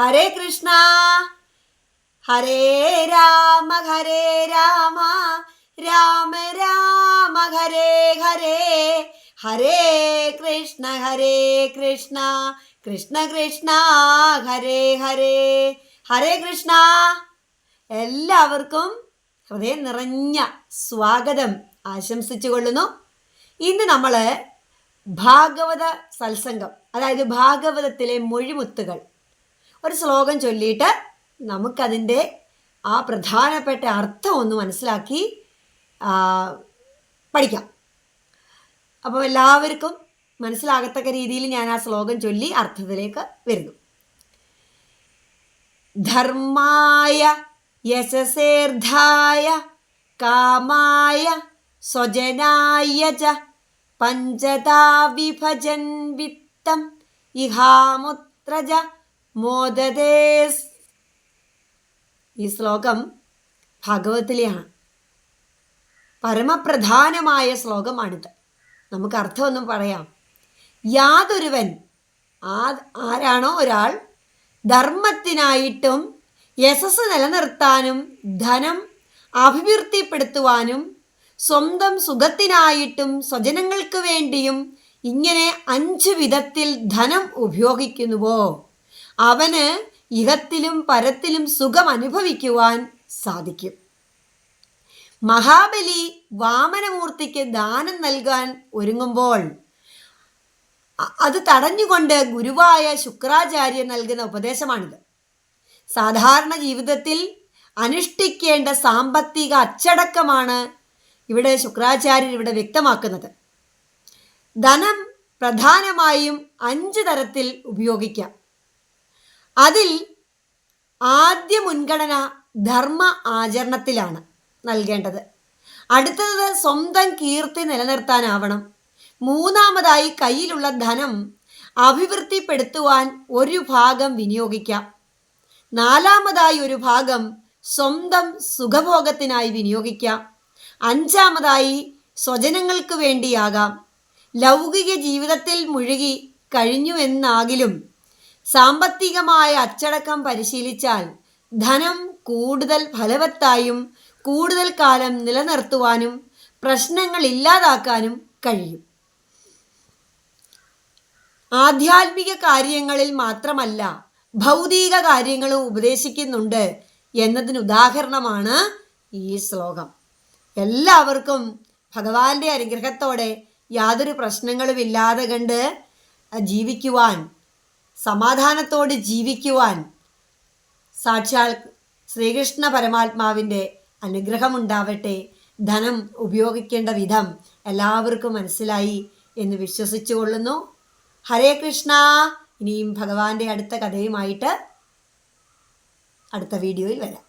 ഹരേ കൃഷ്ണ. ഹരേ രാമ ഹരേ രാമ. രാമ രാമ ഹരേ ഹരേ. ഹരേ കൃഷ്ണ ഹരേ കൃഷ്ണ. കൃഷ്ണ കൃഷ്ണ ഹരേ ഹരേ. ഹരേ കൃഷ്ണ. എല്ലാവർക്കും ഹൃദയം നിറഞ്ഞ സ്വാഗതം ആശംസിച്ചു കൊള്ളുന്നു. ഇന്ന് നമ്മൾ ഭാഗവത സത്സംഗം അതായത് ഭാഗവതത്തിലെ മൊഴിമുത്തുകൾ ഒരു ശ്ലോകം ചൊല്ലിയിട്ട് നമുക്കതിന്റെ ആ പ്രധാനപ്പെട്ട അർത്ഥം ഒന്ന് മനസ്സിലാക്കി പഠിക്കാം. അപ്പോൾ എല്ലാവർക്കും മനസ്സിലാകത്തക്ക രീതിയിൽ ഞാൻ ആ ശ്ലോകം ചൊല്ലി അർത്ഥത്തിലേക്ക് വരുന്നു. ധർമായ യശസേർദ്ധായ കാമായ സ്വജനായ ച പഞ്ചതാ വിഭജൻ വിത്തം ഇഹാമുത്രജ മോദതേ ഈ ശ്ലോകം ഭാഗവത്തിലെയാണ് പരമപ്രധാനമായ ശ്ലോകമാണിത്. നമുക്ക് അർത്ഥമൊന്നും പറയാം. യാതൊരുവൻ ആ ആരാണോ ഒരാൾ ധർമ്മത്തിനായിട്ടും യശസ് നിലനിർത്താനും ധനം അഭിവൃദ്ധിപ്പെടുത്തുവാനും സ്വന്തം സുഖത്തിനായിട്ടും സ്വജനങ്ങൾക്ക് വേണ്ടിയും ഇങ്ങനെ അഞ്ച് വിധത്തിൽ ധനം ഉപയോഗിക്കുന്നുവോ? അവന് ഇഹത്തിലും പരത്തിലും സുഖം അനുഭവിക്കുവാൻ സാധിക്കും. മഹാബലി വാമനമൂർത്തിക്ക് ദാനം നൽകാൻ ഒരുങ്ങുമ്പോൾ അത് തടഞ്ഞുകൊണ്ട് ഗുരുവായ ശുക്രാചാര്യൻ നൽകുന്ന ഉപദേശമാണിത്. സാധാരണ ജീവിതത്തിൽ അനുഷ്ഠിക്കേണ്ട സാമ്പത്തിക അച്ചടക്കമാണ് ഇവിടെ ശുക്രാചാര്യർ ഇവിടെ വ്യക്തമാക്കുന്നത്. ധനം പ്രധാനമായും അഞ്ച് തരത്തിൽ ഉപയോഗിക്കാം. അതിൽ ആദ്യ മുൻഗണന ധർമ്മ ആചരണത്തിലാണ് നൽകേണ്ടത്. അടുത്തത് സ്വന്തം കീർത്തി നിലനിർത്താനാവണം. മൂന്നാമതായി കയ്യിലുള്ള ധനം അഭിവൃദ്ധിപ്പെടുത്തുവാൻ ഒരു ഭാഗം വിനിയോഗിക്കാം. നാലാമതായി ഒരു ഭാഗം സ്വന്തം സുഖഭോഗത്തിനായി വിനിയോഗിക്കാം. അഞ്ചാമതായി സ്വജനങ്ങൾക്ക് വേണ്ടിയാകാം. ലൗകിക ജീവിതത്തിൽ മുഴുകി കഴിഞ്ഞുവെന്നാകിലും സാമ്പത്തികമായ അച്ചടക്കം പരിശീലിച്ചാൽ ധനം കൂടുതൽ ഫലവത്തായും കൂടുതൽ കാലം നിലനിർത്തുവാനും പ്രശ്നങ്ങൾ ഇല്ലാതാക്കാനും കഴിയും. ആധ്യാത്മിക കാര്യങ്ങളിൽ മാത്രമല്ല ഭൗതിക കാര്യങ്ങളും ഉപദേശിക്കുന്നുണ്ട് എന്നതിന് ഉദാഹരണമാണ് ഈ ശ്ലോകം. എല്ലാവർക്കും ഭഗവാന്റെ അനുഗ്രഹത്തോടെ യാതൊരു പ്രശ്നങ്ങളും ഇല്ലാതെ കണ്ട് ജീവിക്കുവാൻ സമാധാനത്തോട് ജീവിക്കുവാൻ സാക്ഷാൽ ശ്രീകൃഷ്ണ പരമാത്മാവിന്റെ അനുഗ്രഹമുണ്ടാവട്ടെ. ധനം ഉപയോഗിക്കേണ്ട വിധം എല്ലാവർക്കും മനസ്സിലായി എന്ന് വിശ്വസിച്ചു കൊള്ളുന്നു. ഹരേ കൃഷ്ണ. ഇനിയും ഭഗവാന്റെ അടുത്ത കഥയുമായിട്ട് അടുത്ത വീഡിയോയിൽ വരാം.